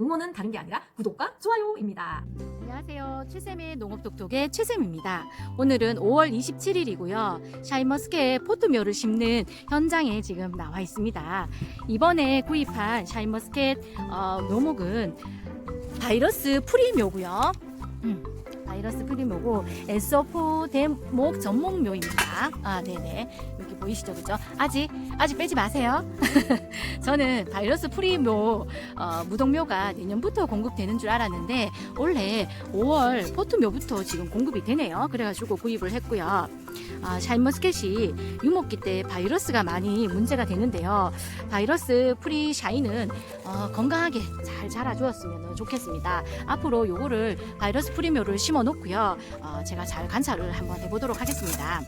응원은 다른 게 아니라 구독과 좋아요입니다. 안녕하세요. 최쌤의 농업독독의 최쌤입니다. 오늘은 5월 27일이고요. 샤인머스켓 포트묘를 심는 현장에 지금 나와 있습니다. 이번에 구입한 샤인머스켓 어, 묘목은 바이러스 프리묘고요. 음, 바이러스 프리묘고 에소포 대목 전목묘입니다. 아, 네네. 보이시죠, 그죠? 아직 아직 빼지 마세요. 저는 바이러스 프리묘 어, 무동묘가 내년부터 공급되는 줄 알았는데 원래 5월 포트묘부터 지금 공급이 되네요. 그래가지고 구입을 했고요. 아, 샤인머스켓이 유목기 때 바이러스가 많이 문제가 되는데요. 바이러스 프리 샤인은 어, 건강하게 잘 자라주었으면 좋겠습니다. 앞으로 요거를 바이러스 프리묘를 심어 놓고요. 어, 제가 잘 관찰을 한번 해보도록 하겠습니다.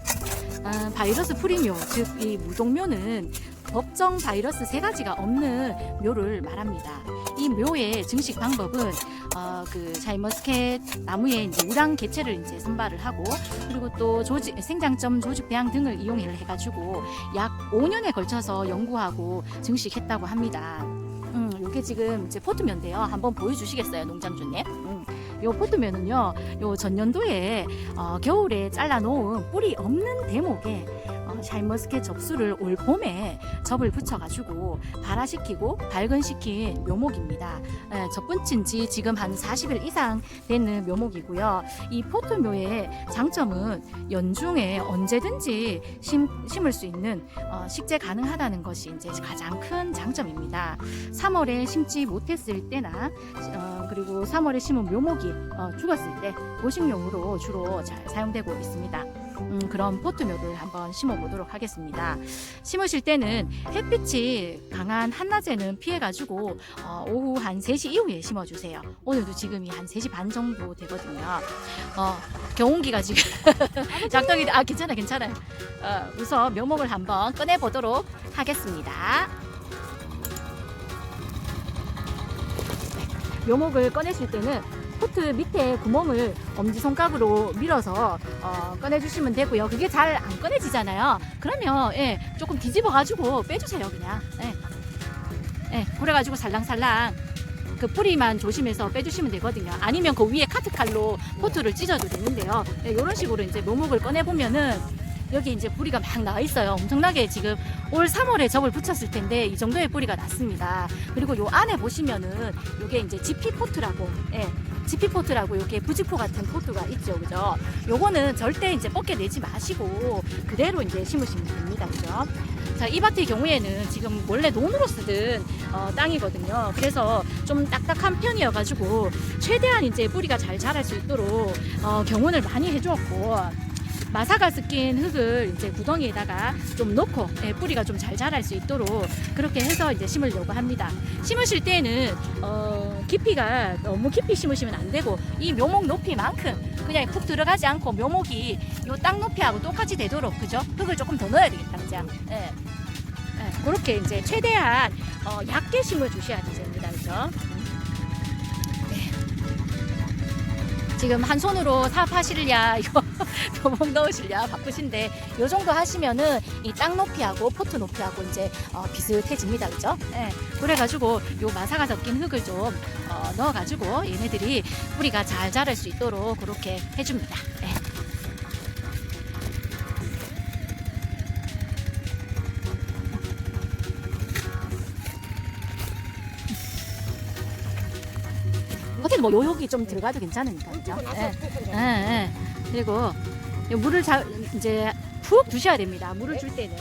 아, 바이러스 프리묘, 즉 이 무동묘는 법정 바이러스 세 가지가 없는 묘를 말합니다. 이 묘의 증식 방법은 어, 그 샤인머스켓 나무에 이제 우랑 개체를 이제 선발을 하고 그리고 또 조직 생장점 조직 배양 등을 이용을 해가지고 약 5년에 걸쳐서 연구하고 증식했다고 합니다. 음, 요게 지금 이제 포트면인데요. 한번 보여주시겠어요, 농장주님? 음, 요 포트면은요, 요 전년도에 어, 겨울에 잘라놓은 뿌리 없는 대목에 어, 샤인머스켓 접수를 올 봄에 접을 붙여가지고 발화시키고 발근시킨 묘목입니다. 예, 접붙인 지 지금 한 40일 이상 되는 묘목이고요. 이 포트묘의 장점은 연중에 언제든지 심, 심을 수 있는 어, 식재 가능하다는 것이 이제 가장 큰 장점입니다. 3월에 심지 못했을 때나 어, 그리고 3월에 심은 묘목이 어, 죽었을 때 보식용으로 주로 잘 사용되고 있습니다. 음, 그런 포트묘를 한번 심어 보도록 하겠습니다. 심으실 때는 햇빛이 강한 한낮에는 피해가지고 어, 오후 한 3시 이후에 심어주세요. 오늘도 지금이 한 3시 반 정도 되거든요. 어, 경운기가 지금 작동이 아 괜찮아 괜찮아요. 어, 우선 묘목을 한번 꺼내 보도록 하겠습니다. 네, 묘목을 꺼내실 때는 포트 밑에 구멍을 엄지손가락으로 밀어서 어, 꺼내주시면 되고요. 그게 잘 안 꺼내지잖아요. 그러면 예, 조금 뒤집어가지고 빼주세요 그냥. 예. 예, 그래가지고 살랑살랑 그 뿌리만 조심해서 빼주시면 되거든요. 아니면 그 위에 카트칼로 포트를 찢어도 되는데요. 예, 이런 식으로 이제 묘목을 꺼내 보면은 여기 이제 뿌리가 막 나와 있어요. 엄청나게 지금 올 3월에 접을 붙였을 텐데 이 정도의 뿌리가 났습니다. 그리고 요 안에 보시면은 요게 이제 지피 포트라고 예. 지피 포트라고 이렇게 부직포 같은 포트가 있죠, 그죠? 요거는 절대 이제 뻗게 내지 마시고 그대로 이제 심으시면 됩니다, 그죠? 자, 이 밭의 경우에는 지금 원래 논으로 쓰던 어, 땅이거든요. 그래서 좀 딱딱한 편이어가지고 최대한 이제 뿌리가 잘 자랄 수 있도록 어, 경운을 많이 해주었고 마사가 섞인 흙을 이제 구덩이에다가 좀 넣고 예, 뿌리가 좀 잘 자랄 수 있도록 그렇게 해서 이제 심으려고 합니다. 심으실 때는 어, 깊이가 너무 깊이 심으시면 안 되고 이 묘목 높이만큼 그냥 푹 들어가지 않고 묘목이 요 땅 높이하고 똑같이 되도록 그죠? 흙을 조금 더 넣어야 되겠다, 그죠? 예. 예, 그렇게 이제 최대한 어, 얕게 심어 주셔야 됩니다, 그죠? 지금 한 손으로 사업하실랴 이거 묘목 넣으실랴 바쁘신데 요 정도 하시면은 이 땅 높이하고 포트 높이하고 이제 어, 비슷해집니다, 그죠? 예. 그래가지고 요 마사가 섞인 흙을 좀 어, 넣어가지고 얘네들이 뿌리가 잘 자랄 수 있도록 그렇게 해줍니다. 예. 뭐 요욕이 좀 들어가도 괜찮으니까 그죠? 예. 예, 예. 그리고 이 물을 자, 이제 푹 두셔야 됩니다. 물을 줄 때는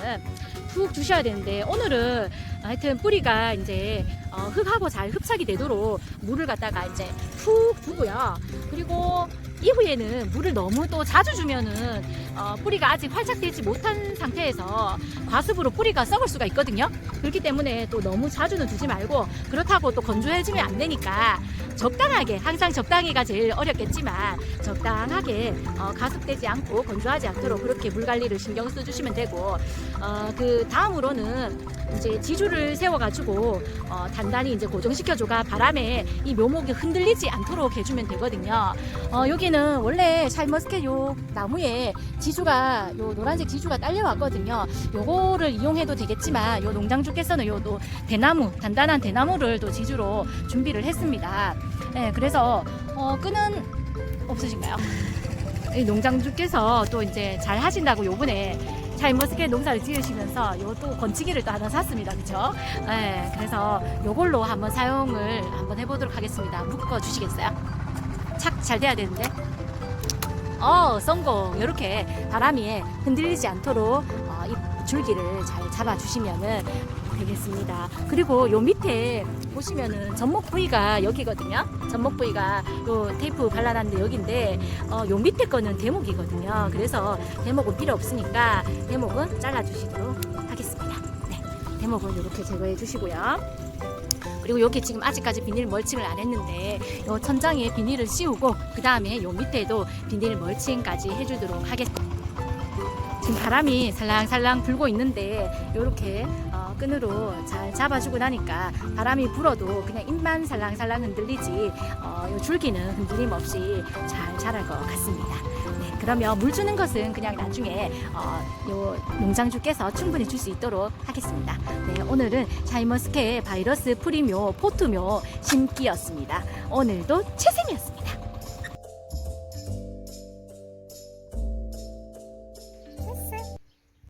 푹 두셔야 되는데 오늘은 하여튼 뿌리가 이제 어, 흙하고 잘 흡착이 되도록 물을 갖다가 이제 푹 두고요. 그리고 이후에는 물을 너무 또 자주 주면은 어, 뿌리가 아직 활착되지 못한 상태에서 과습으로 뿌리가 썩을 수가 있거든요. 그렇기 때문에 또 너무 자주는 두지 말고 그렇다고 또 건조해지면 안 되니까 적당하게 항상 적당히가 제일 어렵겠지만 적당하게 어, 가습되지 않고 건조하지 않도록 그렇게 물 관리를 신경 써주시면 되고 어, 그 다음으로는 이제 지주를 세워가지고 어, 단단히 이제 고정시켜줘가 바람에 이 묘목이 흔들리지 않도록 해주면 되거든요. 어, 여기는 원래 샤인머스켓 요 나무에 지주가 요 노란색 지주가 딸려왔거든요. 요거 를 이용해도 되겠지만 요 농장주께서는 요또 대나무 단단한 대나무를 또 지주로 준비를 했습니다. 네, 그래서 어, 끈은 없으신가요? 이 농장주께서 또 이제 잘 하신다고 요번에 샤인머스켓 농사를 지으시면서 요 또 건치기를 또 하나 샀습니다. 그쵸? 네, 그래서 요걸로 한번 사용을 한번 해보도록 하겠습니다. 묶어 주시겠어요? 착 잘 돼야 되는데. 어, 성공. 이렇게 바람이 흔들리지 않도록 줄기를 잘 잡아주시면은 되겠습니다. 그리고 요 밑에 보시면은 접목 부위가 여기거든요. 접목 부위가 요 테이프 발라놨는데 여기인데 어, 요 밑에 거는 대목이거든요. 그래서 대목은 필요 없으니까 대목은 잘라주시도록 하겠습니다. 네, 대목은 이렇게 제거해 주시고요. 그리고 여기 지금 아직까지 비닐 멀칭을 안 했는데 요 천장에 비닐을 씌우고 그 다음에 요 밑에도 비닐 멀칭까지 해주도록 하겠습니다. 지금 바람이 살랑살랑 불고 있는데 이렇게 어, 끈으로 잘 잡아주고 나니까 바람이 불어도 그냥 입만 살랑살랑 흔들리지 어, 요 줄기는 흔들림 없이 잘 자랄 것 같습니다. 네, 그러면 물 주는 것은 그냥 나중에 어, 요 농장주께서 충분히 줄 수 있도록 하겠습니다. 네, 오늘은 샤이머스케의 바이러스 프리묘 포트묘 심기였습니다. 오늘도 최생이었습니다.